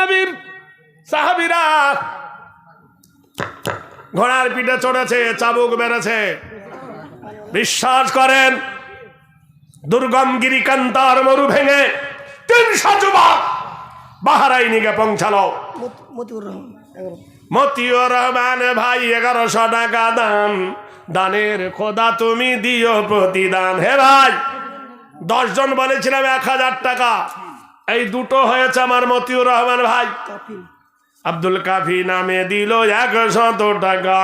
নবীর সাহাবিরা ঘোড়ার পিঠে চড়েছে চাবুক বেড়েছে বিশ্বাস করেন দুর্গম গিরিকান্তার মরু ভেঙে তিনশো যুবক বাহারাইনিকে পৌঁছালো। মতি- মতিউর রহমান মতিউর রহমান ভাই এগারোশো টাকা দান। দানের খোদা তুমি দিও প্রতিদান। হে ভাই দশজন বলেছিলাম এক হাজার টাকা। এই দুটো হয়েছে আমার মতিউর রহমান ভাই। আব্দুল কাফি নামে দিল একশত টাকা।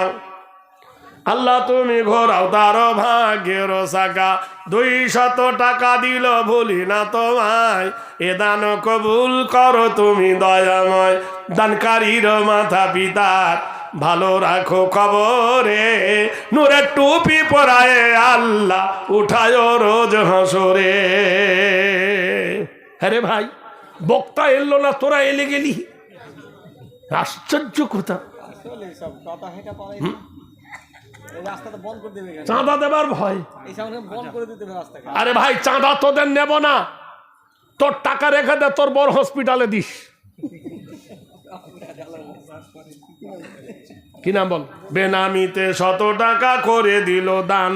আল্লাহ তুমি ঘোরাও তার ভাগ্যের সাকা দুই শত টাকা দিল ভুলি না তোমায়। এ দান কবুল করো তুমি দয়াময়। দানকারীর মাথা পিতার ভালো রাখো খবরে। নূরের টুপি পরায় আল্লাহ উঠায় রোজ হাসরে। হ্যাঁ রে ভাই বক্তা এলো না তোরা এলে গেলি। আশ্চর্য কথা। আসলে সব কথা হেঁটে পারে এই রাস্তাটা বন্ধ করে দেবে কেন? চাঁদা দেবার ভয়। এই সামনে বন্ধ করে দিতে হবে রাস্তাকে। আরে ভাই চাঁদা তোদের নেব না। তোর টাকা রেখে দে তোর বড় হসপিটালে দিস। কি নাম বল? বেনামিতে শত টাকা করে দিল দান।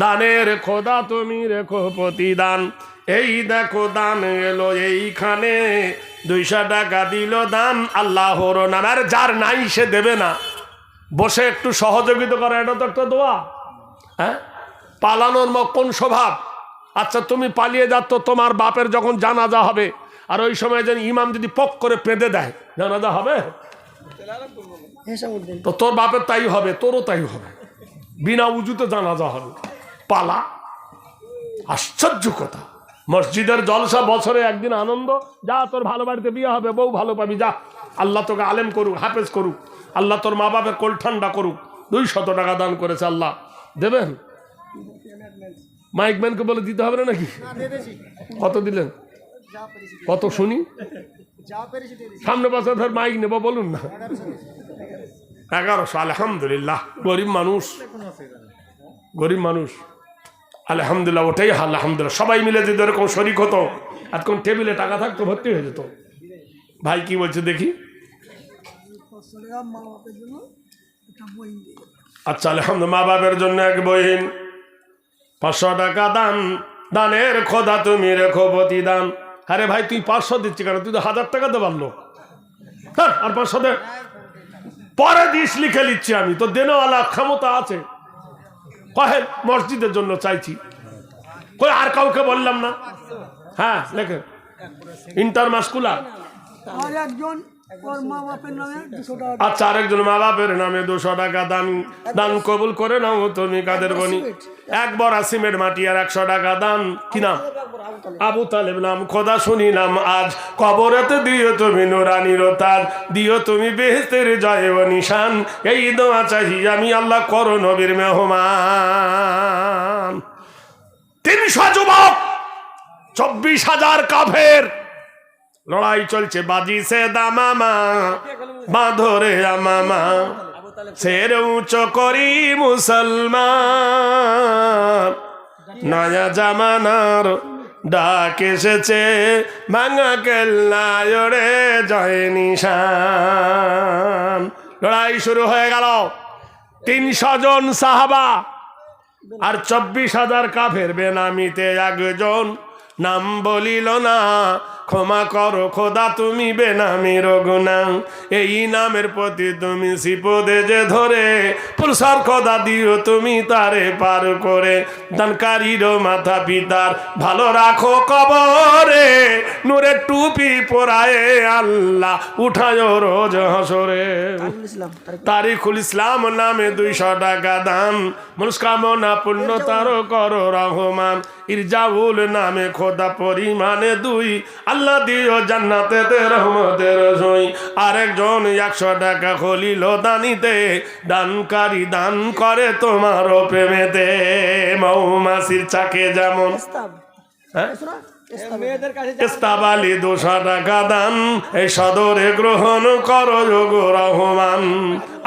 দানের খোদা তুমি রেখো প্রতিদান। এই দেখো দান এলো এইখানে। দুইশো টাকা দিল দান আল্লাহর নাম আর যার নাই সে দেবে না। বসে একটু সহযোগিতা করে, এটা তো একটা দোয়া। হ্যাঁ? পালানোর কোন স্বভাব? আচ্ছা তুমি পালিয়ে যাচ্ছ, তোমার বাপের যখন জানাজা হবে, আর ওই সময় যেন ইমাম যদি পক করে পেঁদে দেয়, জানাজা হবে? তো তোর বাপের তাই হবে, তোরও তাই হবে। বিনা উজুতে জানাজা হবে। পালা। আশ্চর্য কথা। মসজিদের জলসা বছরে একদিন আনন্দ। যা তোর ভালো বাড়িতে বিয়ে হবে বউ ভালো পাবি যা। আল্লাহ তোকে আলেম করুক হাফেজ করুক। আল্লাহ তোর মা বাপের কোল ঠান্ডা করুক। দুই শত টাকা দান করেছে আল্লাহ। দেবেন? মাইক ম্যানকে বলে দিতে হবে না নাকি? কত দিলেন? কত শুনি? সামনে বছর ধর মাইক নেব বলুন না। এগারোশো আলহামদুলিল্লাহ গরিব মানুষ। গরিব মানুষ। আলহামদুলিল্লাহ, ওটাই আলহামদুলিল্লাহ। সবাই মিলে যদি এরকম শরিক হতো এতক্ষণ টেবিলে টাকা থাকতো, ভর্তি হয়ে যেত। ভাই কি বলছে দেখি? আচ্ছা আলহামদুলিল্লাহ, মা বাবার জন্য এক বহিন পাঁচশো টাকা দান, দানের খোদা তুমি রেখো প্রতিদান। আরে ভাই, তুই পাঁচশো দিচ্ছি কেন? তুই তো হাজার টাকা তো পারল হ্যাঁ আর পাঁচশো দে পরে দিস, লিখে নিচ্ছি আমি। তো দেনওয়ালা ক্ষমতা আছে। কহে মসজিদের জন্য চাইছি। কই আর কাউকে বললাম না? হ্যাঁ লেখেন ইন্টার মাসকুলা একজন আচ্ছা আরেকজন মা বাপের নামে দুশো টাকা দান। দান কবুল করে নাও তুমি কাদের বনি। এক বড়া সিমেন্ট মাটি আর একশো টাকা দান। কি নাম? আবু তালেব নাম। খোদা শুনিলাম আজ। কবরেতে দিও তুমি নুরানির তাজ। দিও তুমি বেহেস্তের জয় ও নিশান। এই দোয়া চাহি আমি আল্লাহ করো নবীর মেহমান। তিনশো যুবক চব্বিশ হাজার কাফের। লড়াই চলছে বাজি সে দামামা বাঁধরে আমামা সের উঁচু করি মুসলমান। নয়া জামানার ডাক এসেছে, ভাঙা কেল্লায় রে জয় নিশান। লড়াই শুরু হয়ে গেল। তিনশো জন সাহাবা আর চব্বিশ হাজার কাফের বেনামিতে একজন। নাম বলিল না ক্ষমা করো খোদা তুমি বেনামির গুণা এই নামের প্রতি তুমি সিপদে যে ধরে পুরসার খোদা দিও তুমি তারে পার করে। দানকারীর মাথা পিতার ভালো রাখো কবরে নূরের টুপি পরায়ে আল্লাহ উঠায় রোজ হাসরে। তারিখুল ইসলাম নামে দুইশো টাকা দান মনস্কামনা পূর্ণ তার করো রহমান। ইরজাউল নামে খোদা পরিমাণে দুই আল্লাহ দিও জান্নাতে রহমতের সই। আরেকজন একশো টাকা খলিল দানিতে দানকারী দান করে তোমার প্রেমেতে। মৌমাছির চাকে যেমন হ্যাঁ? শোনা ইস্তাব। মেয়েদের কাছে ইস্তাবালি দুশো টাকা দান এই সদরে গ্রহণ করো যোগ রহমান।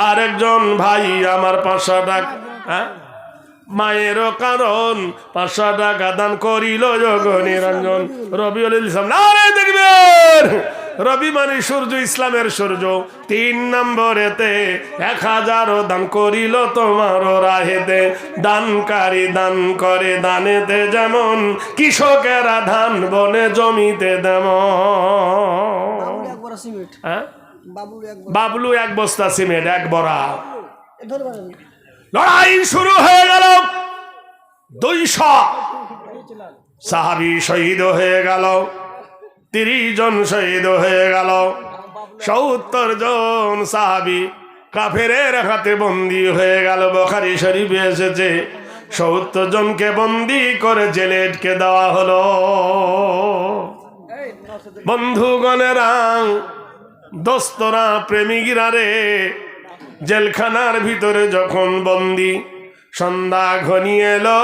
আরেকজন ভাই আমার পাঁচশো টাকা হ্যাঁ? মায়েরও কারণ পাঁচশো টাকা দান করিল নিরঞ্জন। রবিউল ইসলাম না রে দেখবেন! রবি মানে সূর্য ইসলামের সূর্য। তিন নম্বরেতে এক হাজার দান করিল তোমার রাহেতে। দানকারী দান করে দানেতে যেমন কৃষকেরা ধান বনে জমিতে তেমন। বাবুল এক বড় সিমেন্ট। হ্যাঁ? বাবুল এক বস্তা সিমেন্ট এক বড়া। লড়াই শুরু হয়ে গেল। দুইশো সাহাবি শহীদ হয়ে গেল। তিরিশ জন শহীদ হয়ে গেল। সত্তর জন সাহাবি কাফের হাতে বন্দি হয়ে গেল। বখারি শরীফে এসেছে, সত্তর জনকে বন্দি করে জেলেটকে দেওয়া হলো। বন্ধুগণেরা, দোস্তরা, প্রেমিকরা রে জেলখানার ভিতরে যখন বন্দি সন্ধ্যা ঘনিয়ে এলো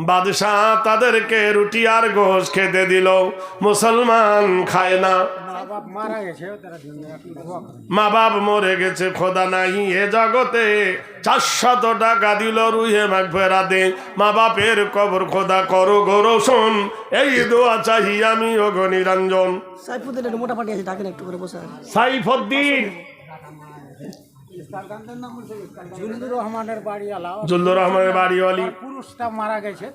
বাদশাহ তাদেরকে রুটি আর গোশ খেতে দিল। মুসলমান খায় না। মা বাপ মরে গেছে খোদা নাই এ জগতে। চারশত টাকা দিল রুহে মাগ ফেরাতে। মা বাপের কবর খোদা করো গরো শোন এই দোয়া চাহি আমি ও ওগো নিরঞ্জন সাইফুদ্দিন! জুল্লুর রহমানের বাড়িওয়ালি। পুরুষটা মারা গেছে।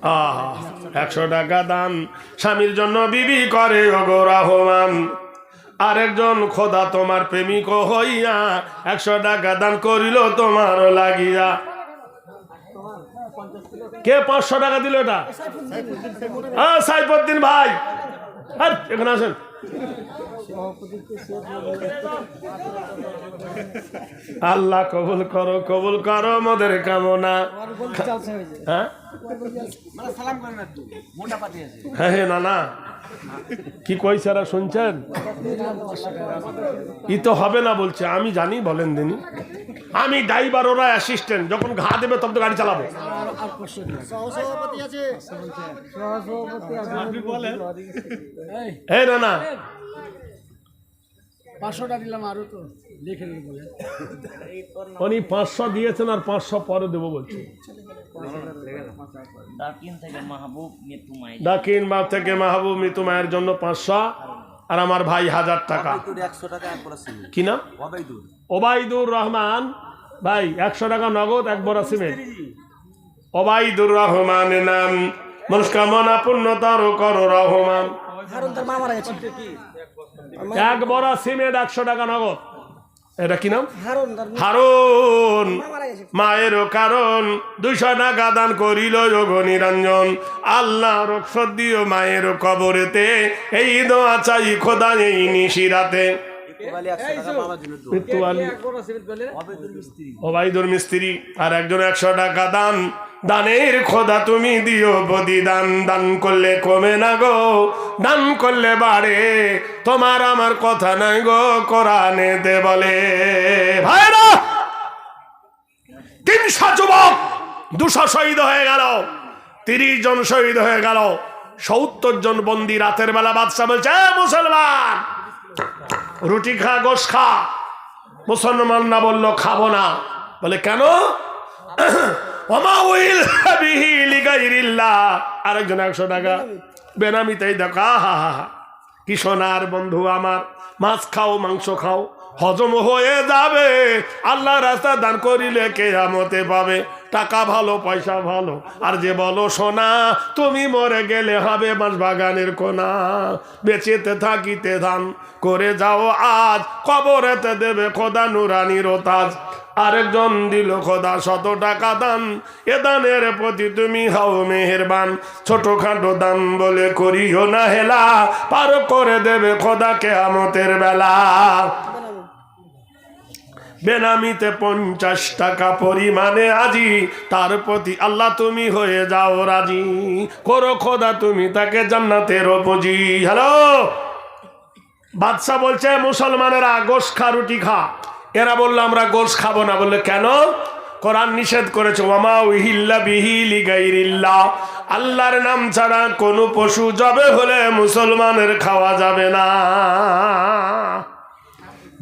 একশো টাকা দান। স্বামীর জন্য বিবি করে ওগো রহমান। আরেকজন খোদা তোমার প্রেমিক হইয়া একশো টাকা দান করিল তোমার লাগিয়া। কে পাঁচশো টাকা দিল এটা? সাইফুদ্দিন ভাই। আর এখানে আসেন। আল্লাহ কবুল করো কবুল করো মোদের কামনা। হ্যাঁ? হ্যাঁ হ্যাঁ না না কি কই স্যারা শুনছেন? ই তো হবে না বলছে আমি জানি বলেন দিনি। আমি ড্রাইভার ওরা অ্যাসিস্ট্যান্ট যখন ঘা দেবে তখন তো গাড়ি চালাবো। হ্যাঁ না পাঁচশোটা দিলাম আরও তো লিখে বলে। উনি পাঁচশো দিয়েছেন আর পাঁচশো পরে দেবো বলছি। দাকিন থেকে মাহবুব মৃত্যু বাপ থেকে মাহবুব মিতু মায়ের জন্য পাঁচশো আর আমার ভাই হাজার টাকা। কি ওবাইদুর। রহমান। ভাই একশো টাকা নগদ এক বড় সিমেন্ট। ওবাইদুর রহমান নাম। মনস্কামনা পূর্ণতর কর রহমান। এক বড় সিমেন্ট একশো টাকা নগদ। এটা কি নাম? হারুন মায়ের কারণ দুইশো টাকা দান করিল যোগ নিরঞ্জন। আল্লাহ রক্ষত দিও মায়ের কবরেতে। এই দোয়া চাই খোদা এই নিশিরাতে। মিস্ত্রি আর একজন একশো টাকা দান। দানের খোদা তুমি দিও বদি দান দান করলে কমে না গো, দান করলে বাড়ে। তোমার আমার কথা নাই গো, কোরআনে দে বলে। ভাইরা, তিনশো যুবক, দুশো শহীদ হয়ে গেল, তিরিশ জন শহীদ হয়ে গেল, সত্তর জন বন্দি রাতের বেলা বাদশাহ বলছে, "এ মুসলমান, রুটি খা গোস খা, মুসলমান না বলল খাব না। বলে, কেন? আরেকজন একশো টাকা। বেনামিতেই দেখা হা হা হা কি সোনার বন্ধু আমার। মাছ খাও, মাংস খাও, হজম হয়ে যাবে। আল্লাহ রাস্তা দান করিলে কেয়ামতে পাবে। টাকা ভালো, পয়সা ভালো। আর যে বলো, সোনা, তুমি মরে গেলে হবে বাঁশ বাগানের কোনা। বেঁচেতে থাকিতে ধান করে যাও আজ, কবরেতে দেবে খোদা নুরানির তাজ। আরেকজন দিল, খোদা, শত টাকা দান। এ দানের প্রতি তুমি হও মেহেরবান। ছোটখাটো দান বলে করিও না হেলা। পার করে দেবে খোদা কেয়ামতের বেলা। বেনামিতে পঞ্চাশ টাকা পরিমাণে আজি। তার প্রতি, আল্লাহ, তুমি হয়ে যাও রাজি। করো খোদা, তুমি তাকে জান্নাতের পুঁজি হ্যালো? বাদশাহ বলছে, মুসলমানেরা গোশ খা রুটি খা। এরা বলল, আমরা গোশ খাব না। বলল, কেন? কোরআন নিষেধ করেছে ওমা উহিল্লা বিহিলি গাইরিল্লাহ আল্লাহর নাম ছাড়া কোনো পশু জবে হলে মুসলমানের খাওয়া যাবে না।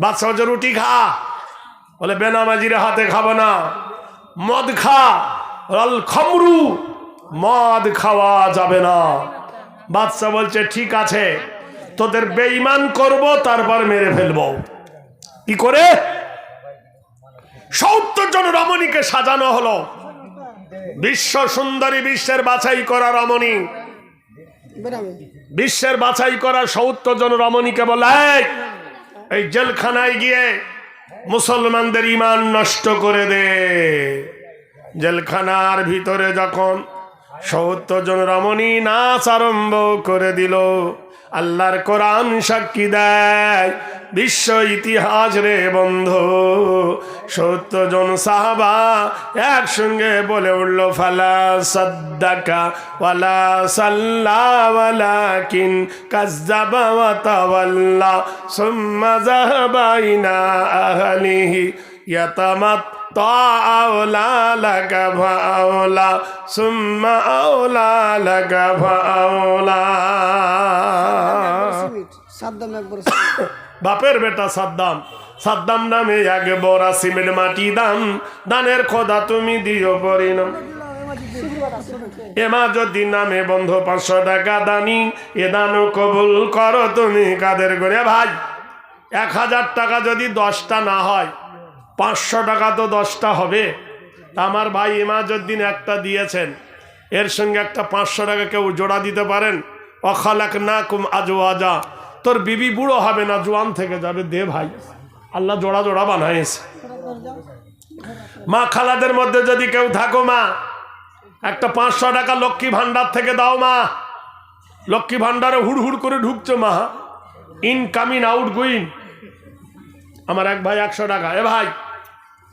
বাদশাহ রুটি খা। বলে, বেনামাজির হাতে খাব না। মদ খা। আল খমরু। মদ খাওয়া যাবে না। বাদশাহ বলছে, ঠিক আছে, তোদের বেঈমান করব, তারপর মেরে ফেলব। কি করে? সত্তর জন রমণীকে সাজানো হলো। বিশ্ব সুন্দরী বিশ্বের বাছাই করা রমণী। বিশ্বের বাছাই করা সত্তর জন রমণীকে বলে "এই, জেলখানায় গিয়ে মুসলমানদের ইমান নষ্ট করে দে। জেলখানার ভিতরে যখন সত্তর জন রমণী নাচ আরম্ভ করে দিল আল্লাহর কোরআন সাক্ষী দেয় বিশ্ব ইতিহাস রে বন্ধু। সত্তর জন সাহাবা একসঙ্গে বলে উঠল, ফালা সদ্দাকা, ওয়ালা সাল্লা ওয়ালা কিন কাজ্জাবা ওয়া তাওয়াল্লা, সুম্মা যাহাবা ইলা আহলিহি সুম্মা আওলা লাকা ফাওলা বাপের বেটা সাদ্দাম। সাদ্দাম নামে এক বড়া সিমেন্ট মাটি দাম। দানের খোদা তুমি দিও পরিণাম। এমাজুদ্দিন নামে বন্ধ পাঁচশো টাকা দানি, এ দানও কবুল করো তুমি কাদের করে ভাই, এক হাজার টাকা যদি দশটা না হয়, পাঁচশো টাকা তো দশটা হবে। আমার ভাই ইমাজুদ্দিন একটা দিয়েছেন। এর সঙ্গে একটা পাঁচশো টাকা কেউ জোড়া দিতে পারেন। অখালাক না কুম আজো আজা তোর বিবি বুড়ো হবে না, জোয়ান থেকে যাবে। দে ভাই। আল্লাহ জোড়া জোড়া বানাইছে। মা খালাদের মধ্যে যদি কেউ থাকো মা, একটা পাঁচশো টাকা লক্ষ্মী ভান্ডার থেকে দাও মা। লক্ষ্মী ভান্ডারে হুড় হুড় করে ঢুকছো মা। ইনকামিং আউট গোয়িং আমার এক ভাই একশো টাকা। এ ভাই,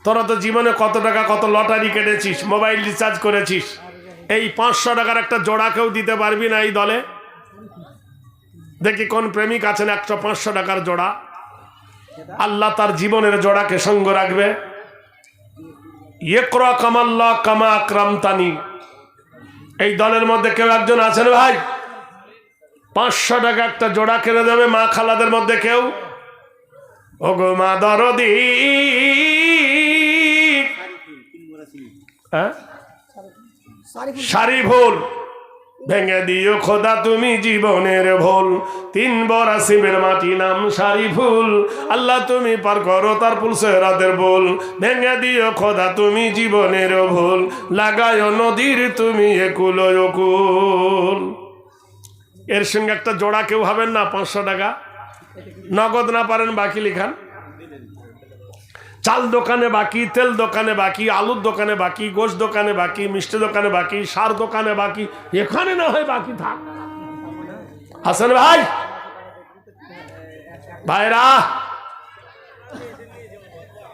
তোরা তো জীবনে কত টাকা, কত লটারি কেটেছিস, মোবাইল রিচার্জ করেছিস। এই পাঁচশো টাকার একটা জোড়া কেউ দিতে পারবি না এই দলে? দেখি কোন প্রেমিক আছেন একশো পাঁচশো টাকার জোড়া। আল্লাহ তার জীবনের জোড়াকে সঙ্গ রাখবে। ইয়েকরা কামাল্লা কামা আক্রামতানি। এই দলের মধ্যে কেউ একজন আছেন ভাই? পাঁচশো টাকা একটা জোড়া কিনে দেবে মা খালাদের মধ্যে কেউ? ও গো মা দরদি। হ্যাঁ? সারি ভুল ভেঙে দিও খোদা তুমি জীবনের ভুল। তিন বড় শিবের মাটি, নাম সারি ফুল। আল্লাহ তুমি পার করো তার পুলসে রাতের ভুল। ভেঙে দিও খোদা তুমি জীবনের ভুল। লাগায় নদীর তুমি একুল কুল। এর সঙ্গে একটা জোড়া কেউ হবেন না, পাঁচশো টাকা। নগদ না পারেন বাকি লিখান। চাল দোকানে বাকি, তেল দোকানে বাকি, আলুর দোকানে বাকি, গোশ দোকানে বাকি, মিষ্টি দোকানে বাকি, সার দোকানে বাকি, এখানে না হয় বাকি থাক। হাসান ভাই! ভাইরা!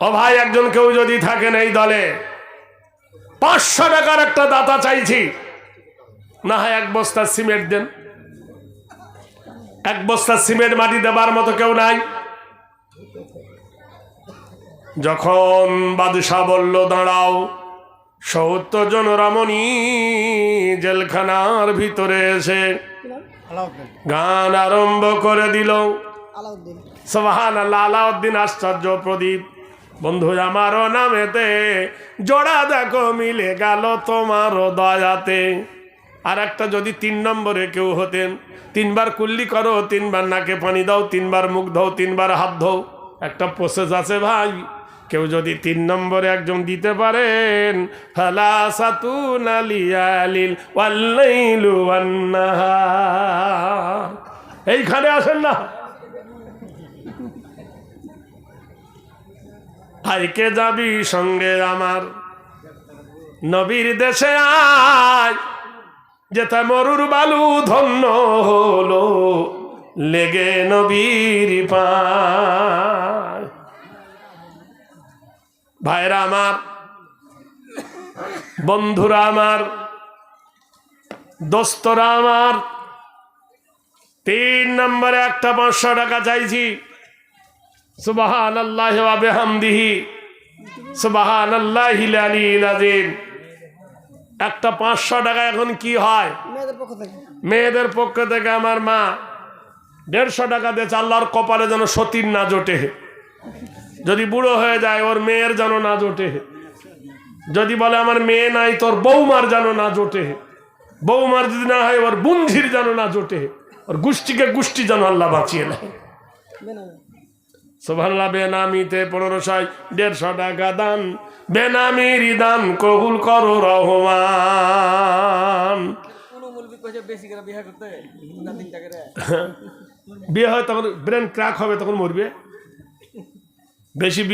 ও ভাই, একজন কেউ যদি থাকেন এই দলে, পাঁচশো টাকার একটা দাতা চাইছি। না হয় এক বস্তা সিমেন্ট দেন। এক বস্তা সিমেন্ট মাটি দেবার মতো কেউ নাই। যখন বাদশাহ বলল দাঁড়াও। সত্তর জন রমণী জেলখানার ভিতরে এসে গান আরম্ভ করে দিল। সোহান আল্লাহ আলাউদ্দিন আশ্চর্য প্রদীপ। বন্ধু আমারও নামেতে জোড়া দেখো মিলে গেল তোমারও দয়াতে। আর একটা যদি তিন নম্বরে কেউ হতেন তিনবার কুল্লি করো তিনবার নাকে পানি দাও তিনবার মুখ ধো তিনবার হাত ধো একটা প্রসেস আছে ভাই। কেউ যদি তিন নম্বরে একজন দিতে পারেন ফালা সাতু নালিয়ালিল ওয়াল্লাইলু এইখানে আসেন না। ভাইকে যাবি সঙ্গে আমার? নবীর দেশে আয়, যেথা মরুর বালু ধন্য হলো, লেগে নবীর পায়। ভাইরা আমার বন্ধুরা আমার দোস্তরা আমার তিন নম্বরে একটা পাঁচশো টাকা চাইছি। সুবাহান আল্লাহ হামদিহি সুবাহান আল্লাহ আজিম একটা পাঁচশো টাকা এখন কি হয়? মেয়েদের পক্ষ থেকে। মেয়েদের পক্ষ থেকে আমার মা দেড়শো টাকা দিয়েছে আল্লাহর কপালে যেন সতীর না জোটে। যদি বুড়ো হয়ে যায় ওর মেয়ের যেন না জোটে। যদি বলে আমার মেয়ে নাই তোর বৌমার যেন না জোটে। বৌমার যদি না হয় ওর বুন্ধির যেন না জোটে। ওর গোষ্ঠীকে গোষ্ঠী যেন আল্লাহ বাঁচিয়ে নেয়। সোভাল্লা বেনামিতে পনেরোশো দেড়শো টাকা দান। বেনামির দান কবুল করো রহমান। রে বিয়ে হয় তখন ব্রেন ক্র্যাক হবে তখন মরবে। বেশি বিয়ে